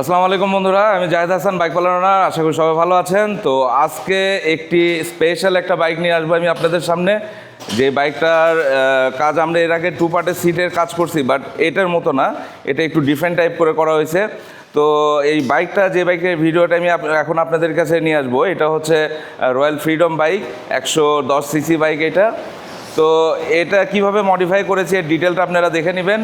আসসালামু আলাইকুম বন্ধুরা, আমি জাহেদ হাসান বাইক পালানোর আশা করি সবাই ভালো আছেন। তো আজকে একটি স্পেশাল একটা বাইক নিয়ে আসব আমি আপনাদের সামনে। যে বাইকটার কাজ আমরা এর আগে টু পার্টের সিটের কাজ করছি বাট এটার মতো না, এটা একটু ডিফারেন্ট টাইপ করে করা হয়েছে। তো এই বাইকটা যে বাইকের ভিডিওটা আমি এখন আপনাদের কাছে নিয়ে আসব, এটা হচ্ছে রয়্যাল ফ্রিডম বাইক একশো দশ সিসি বাইক এটা। তো এটা কীভাবে মডিফাই করেছে এর ডিটেলটা আপনারা দেখে নেবেন।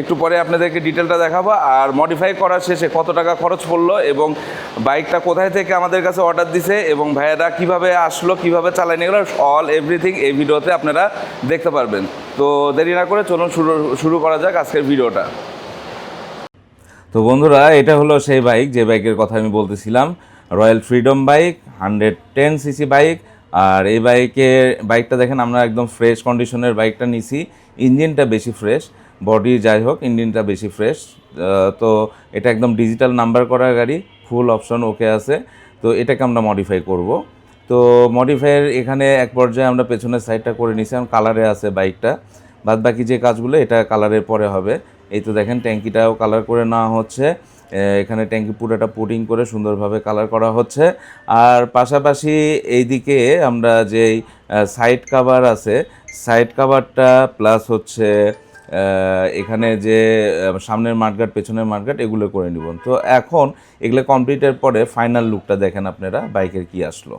একটু পরে আপনাদেরকে ডিটেলটা দেখাবো। আর মডিফাই করার শেষে কত টাকা খরচ পড়ল এবং বাইকটা কোথায় থেকে আমাদের কাছে অর্ডার দিছে এবং ভাইয়ারা কীভাবে আসলো, কীভাবে চালায় এগুলো অল এভরিথিং এই ভিডিওতে আপনারা দেখতে পারবেন। তো দেরি না করে চলুন শুরু শুরু করা যাক আজকের ভিডিওটা। তো বন্ধুরা, এটা হলো সেই বাইক যে বাইকের কথা আমি বলতেছিলাম। Royal freedom bike hundred ten CC bike আর এই বাইকে, বাইকটা দেখেন, আমরা একদম ফ্রেশ কন্ডিশনের বাইকটা নিছি। ইঞ্জিনটা বেশি ফ্রেশ বডি যাই হোক, ইঞ্জিনটা বেশি ফ্রেশ তো এটা একদম ডিজিটাল নাম্বার করা গাড়ি ফুল অপশন ওকে আছে। তো এটাকে আমরা মডিফাই করব। তো মডিফাইয়ের এখানে এক পর্যায়ে আমরা পেছনের সাইডটা করে নিছিলাম কালারে আছে বাইকটা। বাদ বাকি যে কাজগুলো, এটা কালারের পরে হবে। এই তো দেখেন, ট্যাঙ্কিটাও কালার করে নেওয়া হচ্ছে। এখানে ট্যাঙ্কি পুরোটা পুটিং করে সুন্দরভাবে কালার করা হচ্ছে। আর পাশাপাশি এইদিকে আমরা যেই সাইড কাভার আছে, সাইড কাভারটা প্লাস হচ্ছে এখানে যে সামনের মাঠগাট পেছনের মাঠগাট এগুলো করে নিব। তো এখন এগুলো কমপ্লিটের পরে ফাইনাল লুকটা দেখেন আপনারা, বাইকের কি আসলো।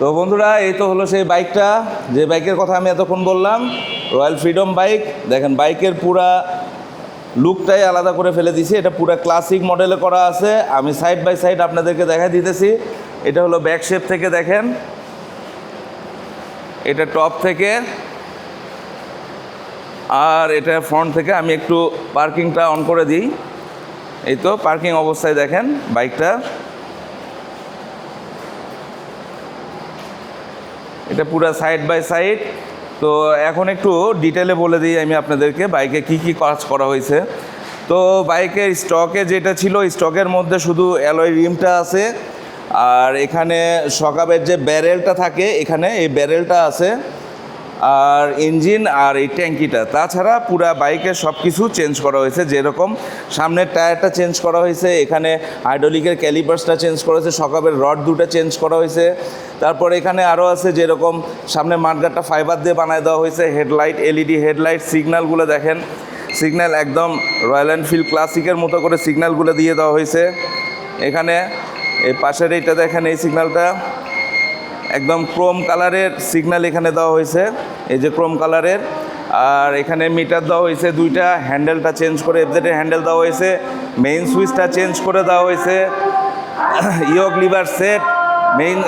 তো বন্ধুরা, এই তো হলো সেই বাইকটা। যে বাইকের কথা আমি এতক্ষণ বললাম রয়্যাল ফ্রিডম বাইক। দেখেন বাইকের পুরা লুকটাই আলাদা করে ফেলে দিছি। এটা পুরা ক্লাসিক মডেলে করা আছে। আমি সাইড বাই সাইড আপনাদেরকে দেখা দিতেছি। এটা হলো ব্যাক শেপ থেকে দেখেন। এটা টপ থেকে। আর এটা ফ্রন্ট থেকে আমি একটু পার্কিংটা অন করে দিই। এই তো পার্কিং অবস্থায় দেখেন বাইকটা এটা পুরো সাইড বাই সাইড তো এখন একটু ডিটেলে বলে দিই আমি আপনাদেরকে, বাইকে কি কি কাজ করা হয়েছে। তো বাইকের স্টকে যেটা ছিল স্টকের মধ্যে শুধু অ্যালয় রিমটা আছে, আর এখানে সকাবের যে ব্যারেলটা থাকে, এখানে এই ব্যারেলটা আছে। আর ইঞ্জিন আর এই ট্যাঙ্কিটা। তাছাড়া পুরা বাইকের সব কিছু চেঞ্জ করা হয়েছে যেরকম। সামনের টায়ারটা চেঞ্জ করা হয়েছে, এখানে হাইড্রোলিকের ক্যালিপার্সটা চেঞ্জ করা হয়েছে সকাবের রড দুটো চেঞ্জ করা হয়েছে। তারপর এখানে আরও আছে যেরকম, সামনে মাঠগাটটা ফাইবার দিয়ে বানায় দেওয়া হয়েছে, হেডলাইট এলইডি হেডলাইট, সিগন্যালগুলো দেখেন। সিগন্যাল একদম রয়্যাল এনফিল্ড ক্লাসিকের মতো করে সিগন্যালগুলো দিয়ে দেওয়া হয়েছে। এখানে, এই পাশের এইটা দেখেন এই সিগন্যালটা। একদম ক্রোম কালারের সিগন্যাল এখানে দেওয়া হয়েছে। এই যে ক্রোম কালারের। আর এখানে মিটার দেওয়া হয়েছে, দুইটা হ্যান্ডেলটা চেঞ্জ করে এফজেডের হ্যান্ডেল দেওয়া হয়েছে, মেইন সুইচটা চেঞ্জ করে দেওয়া হয়েছে। ইয়ক লিভার সেট, মেইন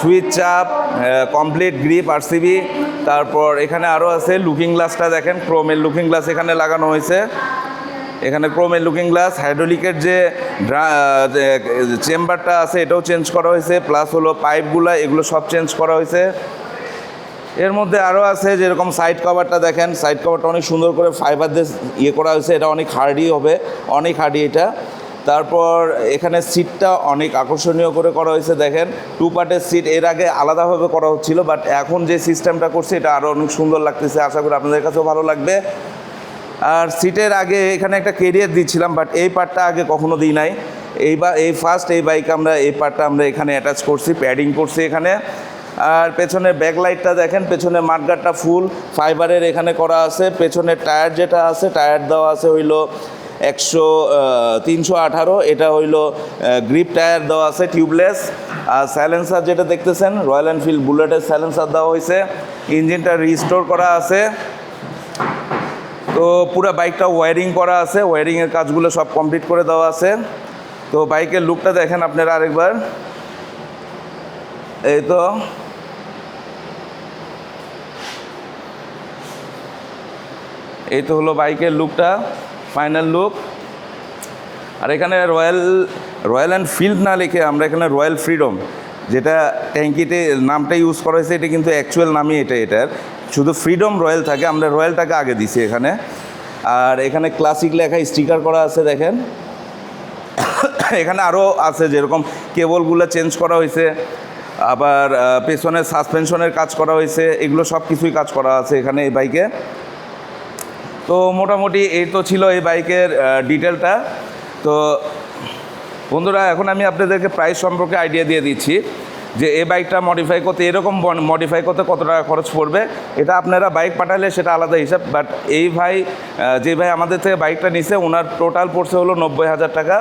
সুইচ চাপ কমপ্লিট গ্রিপ, আরসিবি। তারপর এখানে আরও আছে লুকিং গ্লাসটা দেখেন, ক্রোমের লুকিং গ্লাস এখানে লাগানো হয়েছে। এখানে ক্রোমের লুকিং গ্লাস হাইড্রোলিকের যে চেম্বারটা আছে, এটাও চেঞ্জ করা হয়েছে প্লাস হলো পাইপগুলো এগুলো সব চেঞ্জ করা হয়েছে। এর মধ্যে আরও আছে যেরকম সাইড কভারটা দেখেন সাইড কভারটা অনেক সুন্দর করে ফাইবার দিয়ে ইয়ে করা হয়েছে, এটা অনেক হার্ডি হবে, অনেক হার্ডি এটা। তারপর এখানে সিটটা অনেক আকর্ষণীয় করে করা হয়েছে, দেখেন টু পার্টের সিট এর আগে আলাদাভাবে করা হচ্ছিল বাট এখন যে সিস্টেমটা করছে, এটা আরও অনেক সুন্দর লাগতেছে, আশা করি আপনাদের কাছেও ভালো লাগবে। আর সিটের আগে এখানে একটা কেরিয়ার দিচ্ছিলাম বাট এই পার্টটা আগে কখনো দিই নাই। এই বা এই ফার্স্ট এই বাইক আমরা, এই পার্টটা আমরা এখানে অ্যাটাচ করছি প্যাডিং করছি এখানে। আর পেছনের ব্যাক লাইটটা দেখেন পেছনে মাঠগাটটা ফুল ফাইবারের এখানে করা আছে। পেছনের টায়ার যেটা আছে টায়ার দেওয়া আছে হইল একশো তিনশো আঠারো। এটা হইল গ্রিপ টায়ার দেওয়া আছে টিউবলেস আর স্যালেন্সার যেটা দেখতেছেন রয়্যাল এনফিল্ড বুলেটের স্যালেন্সার দেওয়া হয়েছে ইঞ্জিনটা রিস্টোর করা আছে। তো পুরো বাইকটা ওয়ারিং করা আছে ওয়ারিংয়ের কাজগুলো সব কমপ্লিট করে দেওয়া আছে। তো বাইকের লুকটা দেখেন আপনারা আরেকবার। এই তো। এই তো হলো বাইকের লুকটা ফাইনাল লুক আর এখানে রয়্যাল রয়্যাল অ্যান্ড ফিল্ড না লিখে আমরা এখানে রয়্যাল ফ্রিডম, যেটা ট্যাঙ্কিতে নামটা ইউজ করা হয়েছে, এটা কিন্তু অ্যাকচুয়াল নামই এটা এটার। শুধু ফ্রিডম রয়্যাল থাকে, আমরা রয়্যালটাকে আগে দিছি এখানে। আর এখানে ক্লাসিক লেখা স্টিকার করা আছে, দেখেন। এখানে আরও আছে যেরকম কেবলগুলো চেঞ্জ করা হয়েছে, আবার পেছনের সাসপেনশনের কাজ করা হয়েছে, এগুলো সব কিছুই কাজ করা আছে এখানে এই বাইকে তো মোটামুটি এই তো ছিল এই বাইকের ডিটেলটা তো বন্ধুরা, এখন আমি আপনাদেরকে প্রাইস সম্পর্কে আইডিয়া দিয়ে দিচ্ছি। যে এ বাইকটা মডিফাই করতে, এরকম মডিফাই করতে কত টাকা খরচ পড়বে, এটা আপনারা বাইক পাঠালে সেটা আলাদা হিসাব বাট এই ভাই যে ভাই আমাদের থেকে বাইকটা নিছে ওনার টোটাল পড়ছে হলো নব্বই হাজার টাকা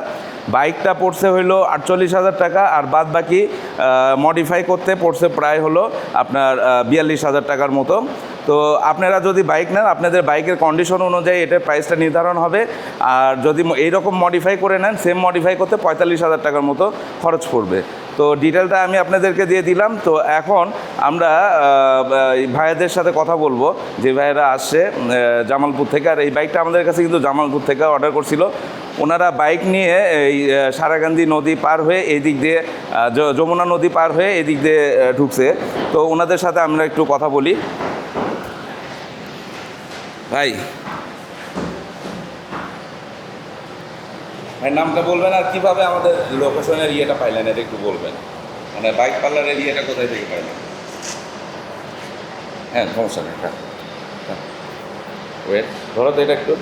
বাইকটা পড়ছে হইল আটচল্লিশ হাজার টাকা, আর বাদ বাকি মডিফাই করতে পড়ছে প্রায় হলো আপনার বিয়াল্লিশ হাজার টাকার মতো। তো আপনারা যদি বাইক নেন, আপনাদের বাইকের কন্ডিশন অনুযায়ী এটার প্রাইসটা নির্ধারণ হবে, আর যদি এইরকম মডিফাই করে নেন সেম মডিফাই করতে পঁয়তাল্লিশ হাজার টাকার মতো খরচ পড়বে। তো ডিটেলটা আমি আপনাদেরকে দিয়ে দিলাম। তো এখন আমরা ভাইয়াদের সাথে কথা বলব। যে ভাইয়েরা আসছে জামালপুর থেকে। আর এই বাইকটা আমাদের কাছে কিন্তু জামালপুর থেকে অর্ডার করছিল। ওনারা বাইক নিয়ে এই সারাগান্ধী নদী পার হয়ে এই দিক দিয়ে যমুনা নদী পার হয়ে এই দিক দিয়ে ঢুকছে। তো ওনাদের সাথে আমরা একটু কথা বলি। ভাই ভাই নামটা বলবেন আর কীভাবে আমাদের লোকেশনের ইয়েটা পাইলেন এটা একটু বলবেন। মানে বাইক পার্লারের ইয়েটা কোথায় থেকে পাইলেন? হ্যাঁ সমস্যা নেই হ্যাঁ। ওয়েট ধরো তো এটা একটু।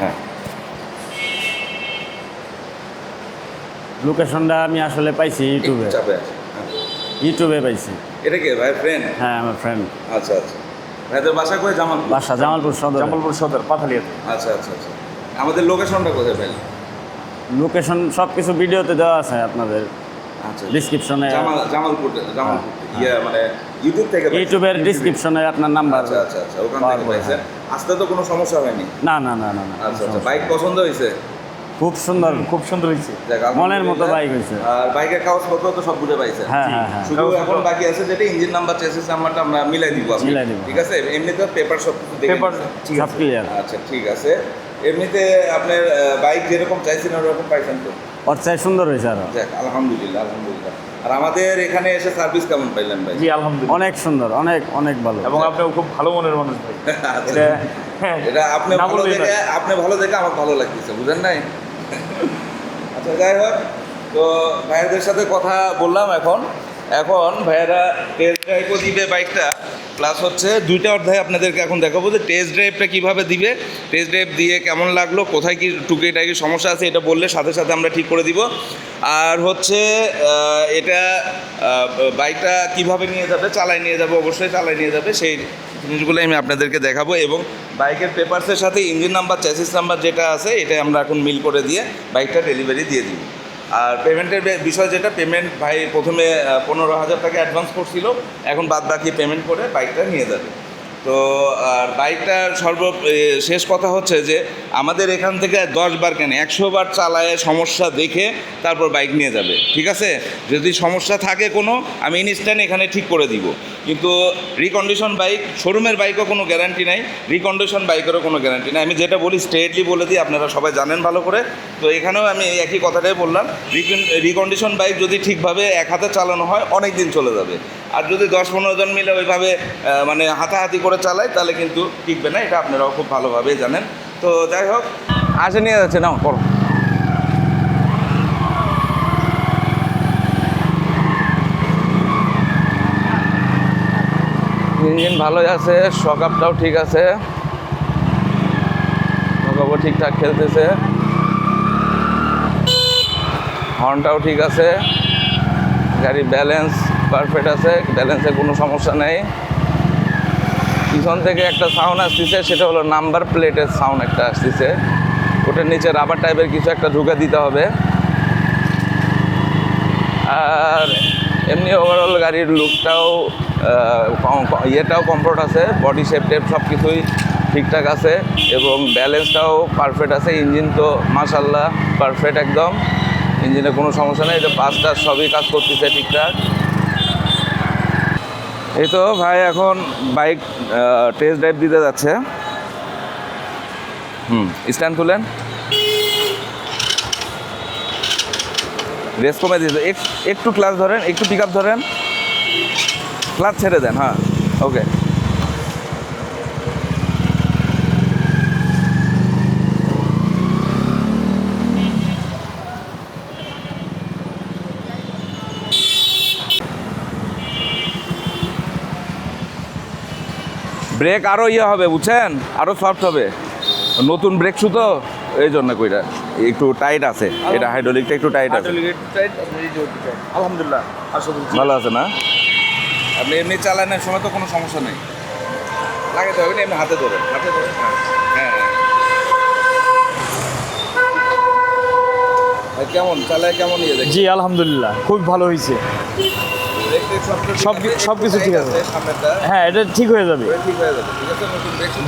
হ্যাঁ। লোকেশনটা আমি আসলে পাইছি ইউটিউবে আছে হ্যাঁ। ইউটিউবে পাইছি। এটা কে ভাই ফ্রেন্ড হ্যাঁ আমার ফ্রেন্ড আচ্ছা আচ্ছা। ভাইদের বাসা করে জামাল বাসা জামালপুর সদর। জামালপুর সদর পাথালিয়াতে আচ্ছা আচ্ছা আচ্ছা। আমাদের লোকেশনটা কোথায় পাইলেন লোকেশন সব কিছু ভিডিওতে দেওয়া আছে আপনাদের। আচ্ছা ডিসক্রিপশনে জামাল জামালপুর জামালপুর ইয়ে মানে ইউটিউব থেকে? ইউটিউবের ডিসক্রিপশনে আপনার নাম্বার আচ্ছা আচ্ছা আচ্ছা ওখান থেকে পাইছেন আসতে তো কোনো সমস্যা হয়নি? না না না না না আচ্ছা আচ্ছা বাইক পছন্দ হয়েছে? খুব সুন্দর খুব সুন্দর হয়েছে। মনের মতো বাইক হয়েছে। আর বাইকের কাগজপত্র তো সব বুঝে পাইছে। হ্যাঁ হ্যাঁ হ্যাঁ। শুধু এখন বাকি আছে যেটা ইঞ্জিন নাম্বার চেসিস নাম্বারটা আমরা মিলাই দিব আপনি। মিলাই দিব। ঠিক আছে? এমনিতে পেপার সব কিছু দেখে পেপার ঠিক সব আছে? ক্লিয়ার আচ্ছা ঠিক আছে। এমনিতে আপনার বাইক যেরকম চাইছেন ওরকম পাইছেন তো? ওর চাই সুন্দর হয়েছে আরও। আলহামদুলিল্লাহ আলহামদুলিল্লাহ। আর আমাদের এখানে এসে সার্ভিস কেমন পাইলেন ভাই? জি আলহামদুলিল্লাহ। অনেক সুন্দর অনেক অনেক ভালো। এবং আপনিও খুব ভালো মনের মানুষ ভাই। আচ্ছা। এটা হ্যাঁ এটা আপনি ভালো দেখে আপনি ভালো দেখে আমার ভালো লাগতেছে বুঝেন নাই? আচ্ছা যাই হোক, তো ভাইয়াদের সাথে কথা বললাম এখন। এখন ভাইয়ারা টেস্ট ড্রাইভও দিবে বাইকটা প্লাস হচ্ছে দুইটা অধ্যায় আপনাদেরকে এখন দেখাবো যে টেস্ট ড্রাইভটা কীভাবে দিবে টেস্ট ড্রাইভ দিয়ে কেমন লাগল, কোথায় কী কি টুকিটাকি সমস্যা আছে এটা বললে সাথে সাথে আমরা ঠিক করে দিব। আর হচ্ছে এটা বাইকটা কীভাবে নিয়ে যাবে, চালায় নিয়ে যাবে, অবশ্যই চালায় নিয়ে যাবে, সেই জিনিসগুলো আমি আপনাদেরকে দেখাবো এবং বাইকের পেপারসের সাথে ইঞ্জিন নাম্বার চ্যাসিস নাম্বার যেটা আছে এটা আমরা এখন মিল করে দিয়ে বাইকটা ডেলিভারি দিয়ে দিব। আর পেমেন্টের বিষয় যেটা পেমেন্ট ভাই প্রথমে পনেরো হাজার টাকা অ্যাডভান্স করছিল, এখন বাদ বাকি পেমেন্ট করে বাইকটা নিয়ে যাবে। তো, আর বাইকটার সর্ব শেষ কথা হচ্ছে যে আমাদের এখান থেকে দশ বার কেন, একশো বার চালায় সমস্যা দেখে তারপর বাইক নিয়ে যাবে, ঠিক আছে? যদি সমস্যা থাকে কোনো, আমি ইনস্ট্যান্ট এখানে ঠিক করে দিব। কিন্তু রিকন্ডিশন বাইক শোরুমের বাইকও কোনো গ্যারান্টি নাই রিকন্ডিশন বাইকেরও কোনো গ্যারান্টি নাই। আমি যেটা বলি স্ট্রেটলি বলে দিই, আপনারা সবাই জানেন ভালো করে। তো এখানেও আমি একই কথাটাই বললাম রিকন্ডিশন বাইক যদি ঠিকভাবে এক হাতে চালানো হয় অনেক দিন চলে যাবে। আর যদি দশ পনেরো জন মিলে ওইভাবে মানে হাতাহাতি করে চালায়, তাহলে কিন্তু টিকবে না, এটা আপনারাও খুব ভালোভাবেই জানেন। তো যাই হোক, আসে নিয়ে যাচ্ছে না করো ইঞ্জিন ভালোই আছে শকআপটাও ঠিক আছে। ঠিকঠাক খেলতেছে। হর্নটাও ঠিক আছে। গাড়ির ব্যালেন্স পারফেক্ট আছে ব্যালেন্সে কোনো সমস্যা নেই। পিছন থেকে একটা সাউন্ড আসতেছে, সেটা হলো নাম্বার প্লেটের সাউন্ড একটা আসতেছে। ওটার নিচে রাবার টাইপের কিছু একটা ঢুকে দিতে হবে। আর এমনি ওভারঅল গাড়ির লুকটাও ইয়েটাও কমফোর্ট আছে বডি শেপ টেপ সব কিছুই ঠিকঠাক আছে, এবং ব্যালেন্সটাও পারফেক্ট আছে ইঞ্জিন তো মাশাল্লাহ পারফেক্ট একদম। ইঞ্জিনে কোনো সমস্যা নেই এটা পাঁচটা সবই কাজ করতেছে ঠিকঠাক। এই তো ভাই, এখন বাইক টেস্ট ড্রাইভ দিতে যাচ্ছে। হুম স্ট্যান্ড তুলেন। রেস কমে দিয়েছে। একটু ক্লাস ধরেন, একটু পিক ধরেন। ক্লাস ছেড়ে দেন হ্যাঁ ওকে ব্রেক আরও ইয়ে হবে বুঝছেন? আরও সফট হবে। নতুন ব্রেক শু তো এই জন্য কইটা একটু টাইট আছে। এটা হাইড্রোলিকটা একটু টাইট আছে। আলহামদুলিল্লাহ ভালো আছে না? আপনি এমনি চালানোর সময় তো কোনো সমস্যা নেই। লাগাতে হবে না এমনি হাতে ধরে। হাতে ধরে হ্যাঁ। হ্যাঁ ভাই, কেমন? চালায় কেমন ইয়ে জি আলহামদুলিল্লাহ। খুব ভালো হয়েছে সব- সব কিছু ঠিক আছে। হ্যাঁ এটা ঠিক হয়ে যাবে হয়ে?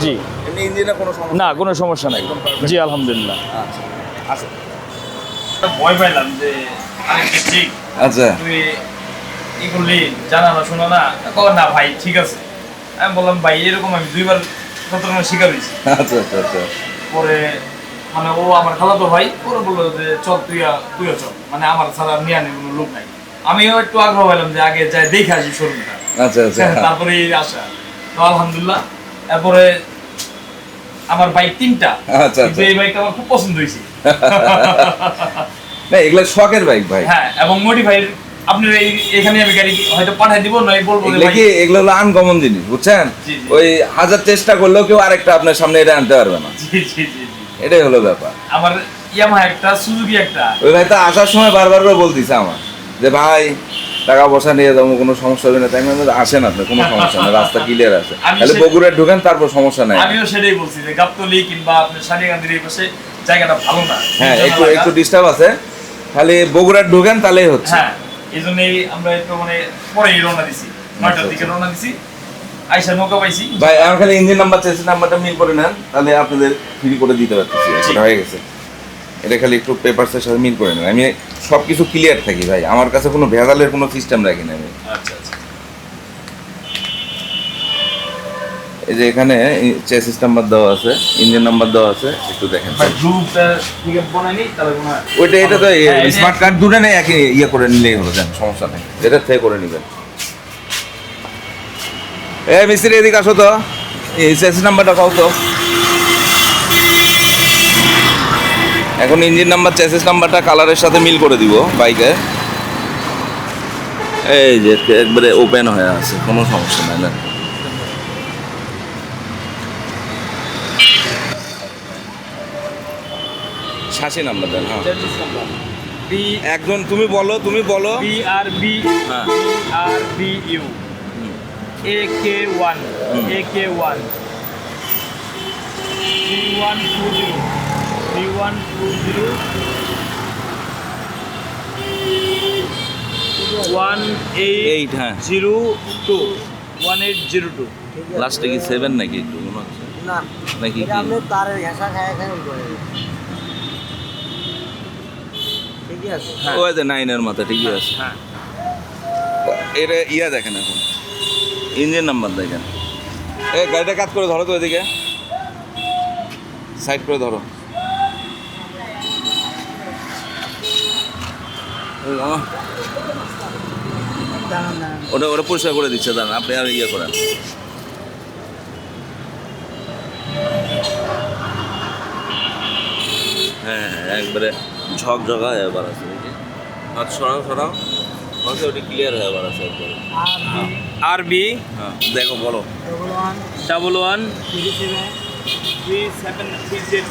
জি। এমনি ইঞ্জিনে কোনো না কোনো সমস্যা নাই জি আলহামদুলিল্লাহ আচ্ছা আচ্ছা ভয় পাইলাম যে আচ্ছা তুই ই করলি জানা না শোনো না না ভাই ঠিক আছে আমি বললাম ভাই এরকম আমি দুইবার ঘটনার শিকার হয়েছি আচ্ছা আচ্ছা আচ্ছা পরে মানে ও আমার খালাতো ভাই ওরা বলল যে চল তুই তুইও চল মানে আমার ছাড়া নিয়ে কোনো লোক নাই আমিও একটু আগ্রহ পেলাম যে আগে যাই দেখে আসি শোরুমটা। আচ্ছা আচ্ছা তারপরে আসা। তো আলহামদুলিল্লাহ তারপরে আমার বাইক তিনটা। আচ্ছা, আচ্ছা। এই বাইকটা আমার খুব পছন্দ হয়েছে। না এগুলা শখের বাইক ভাই। হ্যাঁ এবং মডিফাই আপনার এই এখানে আমি গাড়ি হয়তো পাঠাই দিব নয় বলব কি এগুলো হলো আনকমন জিনিস বুঝছেন। ওই হাজার চেষ্টা করলেও কেউ আরেকটা আপনার সামনে এটা আনতে পারবে না। এটাই হলো ব্যাপার। আমার ইয়ামাহা একটা সুজুকি একটা। ওই ভাই তো আসার সময় বারবার করে বলতিছে আমার যে ভাই টাকা পয়সা নিয়ে যাব কোনো সমস্যা হবে না। তাই বললাম, আসেন আপনি কোনো সমস্যা নেই রাস্তা ক্লিয়ার আছে। তাহলে বগুড়ায় ঢুকেন তারপর সমস্যা নাই। আমিও সেটাই বলছি যে গাবতলি কিংবা আপনার সারিয়াকান্দির এই পাশে জায়গাটা ভালো না। হ্যাঁ একটু একটু ডিস্টার্ব আছে। খালি বগুড়ায় ঢুকেন তাহলেই হচ্ছে। হ্যাঁ এই জন্যই আমরা একটু মানে পরে রওনা দিছি। নয়টার দিকে রওনা দিছি। আইসা নৌকা পাইছি। ভাই আমার খালি ইঞ্জিন নাম্বার চেসিস নাম্বারটা মিল করে নেন। তাহলে আপনাদের ফ্রি করে দিতে পারতেছি। হয়ে গেছে। এটা খালি একটু পেপারসের সাথে মিল করে নেন। আমি সব কিছু ক্লিয়ার থাকি ভাই। আমার কাছে কোনো ভেজালের কোনো সিস্টেম রাখি না আমি। আচ্ছা আচ্ছা। এই যে এখানে চেসিস নাম্বার দেওয়া আছে ইঞ্জিন নাম্বার দেওয়া আছে একটু দেখেন। ভাই গ্রুপটা থেকে বানাইনি তাহলে কোনো ওইটা এটা তো স্মার্ট কার্ড দুটো নেই একই ইয়ে করে নিলেই হলো যান সমস্যা নেই। এটা থেকে করে নেবেন। এ মিস্ত্রি এদিকে আসো তো। এই চেসিস নাম্বারটা কাও তো। এখন ইঞ্জিন নাম্বার চেসিস নাম্বারটা কালারের সাথে মিল করে দিব বাইকে। এই যে একবারে ওপেন হয়ে আছে কোনো সমস্যা নাই না। শাসি নাম্বার দেন হ্যাঁ। একজন তুমি বলো তুমি বলো। বি আর বি হ্যাঁ। R B U A K one A K one three one two zero three one two zero one eight eight হ্যাঁ zero two one eight zero two লাস্টে কি সেভেন নাকি একটু মনে হচ্ছে? না নাকি এটা আপনি তারের ঘেঁষা খায় খায় ঠিকই আছে? ওই যে নাইনের মাথা ঠিকই আছে। হ্যাঁ। এটা ইয়া দেখেন এখন। ইঞ্জিন নাম্বার দেখেন। এই গাড়িটা কাজ করে ধরো তো এদিকে। সাইড করে ধরো এই বাবা, দাঁড়ান দাঁড়ান ওটা ওটা পরিষ্কার করে দিচ্ছে দাঁড়ান আপনি আর ইয়ে করেন। হ্যাঁ হ্যাঁ একবারে ঝকঝকা এবার আছে দেখি। হাত সরাও সরাও। হচ্ছে ওটা ক্লিয়ার হয়ে এবার আছে একবারে। R B? হ্যাঁ দেখো বলো। Double one three seven three Z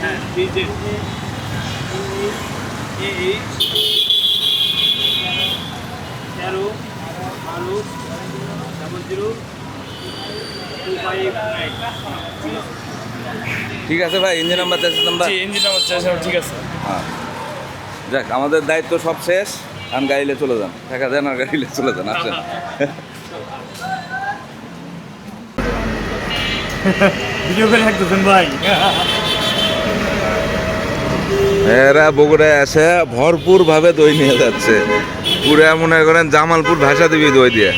হ্যাঁ থ্রি জেড তেরো বারো ডাবল জিরো টু ফাইভ ঠিক আছে ভাই engine number charge number engine number charge ঠিক আছে হ্যাঁ যাক আমাদের দায়িত্ব সব শেষ আর গাড়িলে চলে যান টাকা দেন আর গাড়িলে চলে যান আসেন ভিডিও করে রাখতেছেন ভাই এরা বগুড়ায় এসে ভরপুর ভাবে দই নিয়ে যাচ্ছে। পুরা মনে করেন জামালপুর ভাষা দিবি দই দিয়ে।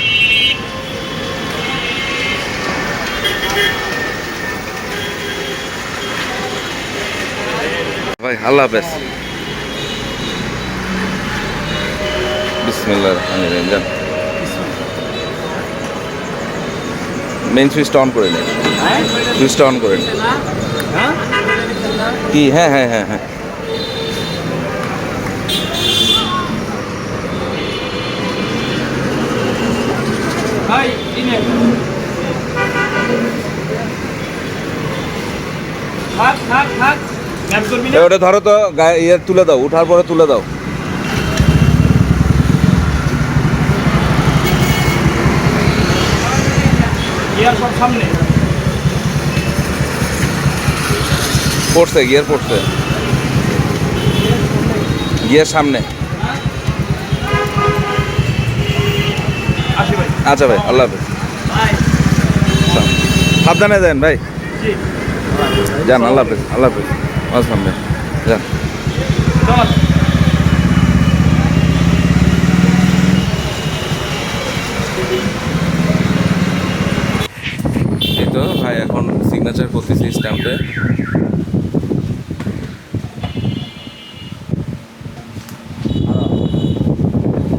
ভাই আল্লাহ হাফেজ। বিসমিল্লাহ রহমানির রহিম সুইচটা অন করে নিন সুইচটা অন করে নিন কি? হ্যাঁ হ্যাঁ হ্যাঁ হ্যাঁ। ভাই কিনে থাক থাক থাক। ওটা ধরো তো ইয়ে তুলে দাও উঠার পরে তুলে দাও। পড়ছে গিয়ার পড়ছে। গিয়ার সামনে। আচ্ছা ভাই, আল্লাহ হাফেজ। সাবধানে দেন ভাই। যান, আল্লাহ হাফেজ আল্লাহ হাফেজ। আসলাম ভাই। যান। এই তো ভাই, এখন সিগনেচার করতেছি স্ট্যাম্পে